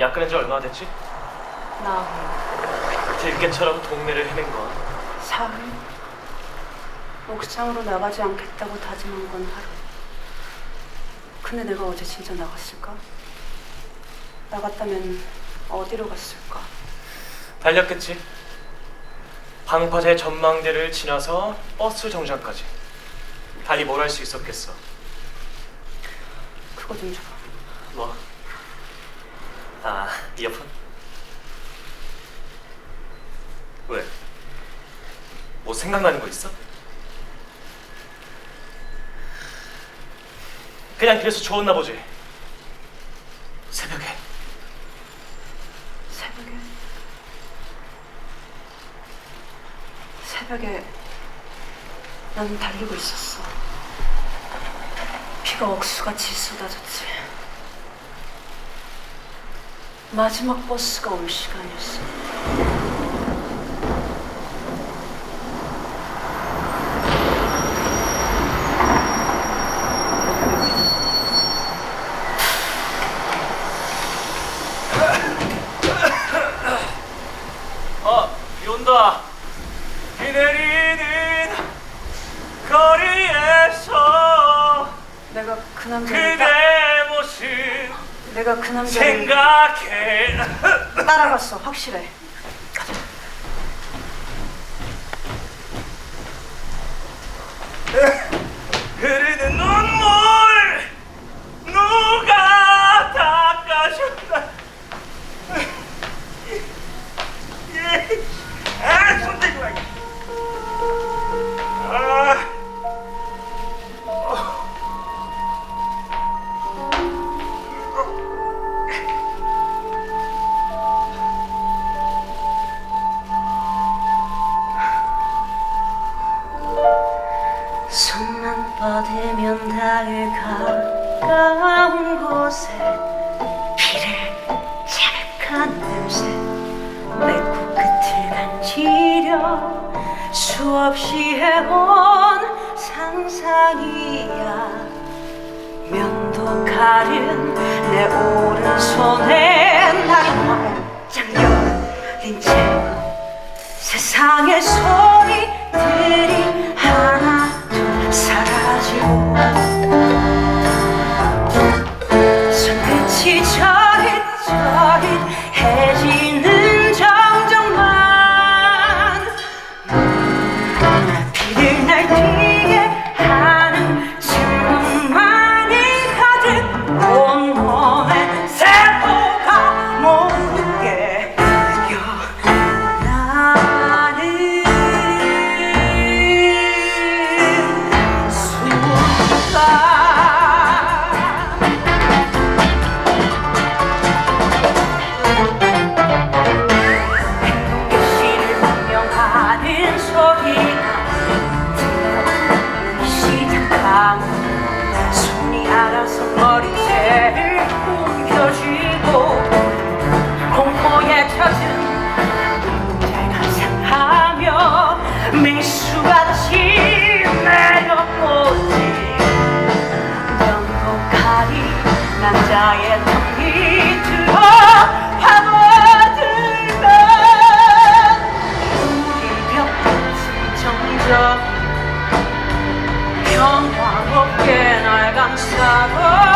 약 끊은 지 얼마나 됐지? 나 들깨처럼 동네를 헤맨 건 사흘 옥상으로 나가지 않겠다고 다짐한 건 하루 근데 내가 어제 진짜 나갔을까? 나갔다면 어디로 갔을까? 달렸겠지. 방파제 전망대를 지나서 버스 정류장까지. 달리 뭘 할 수 있었겠어. 그거 좀 줘봐 뭐? 아, 이어폰? 왜? 뭐 생각나는 거 있어? 그냥 그래서 좋았나 보지. 새벽에 새벽에 새벽에 난 달리고 있었어. 비가 억수같이 쏟아졌지. 마지막 버스가 올 시간이었어. 어, 비 온다. 비 내리는 거리에서 내가 그 남자를 따, 그대 모습 내가 그 남자를 생각해. 따라갔어 확실해 뻗으면 닿을 가까운 곳에 비를 자극한 냄새. 내 코끝을 간지려 수없이 해온 상상이야. 면도 가른 내 오른손에 나를 활짝 열린 채 세상의 소 소리가 들려 시작함 손이 알아서 머리채를 움켜쥐고 공포에 젖은 잘 감상하며 미수같이 내려오지. 명곡하리 남자의 턱이 저 평화롭게 날 감싸고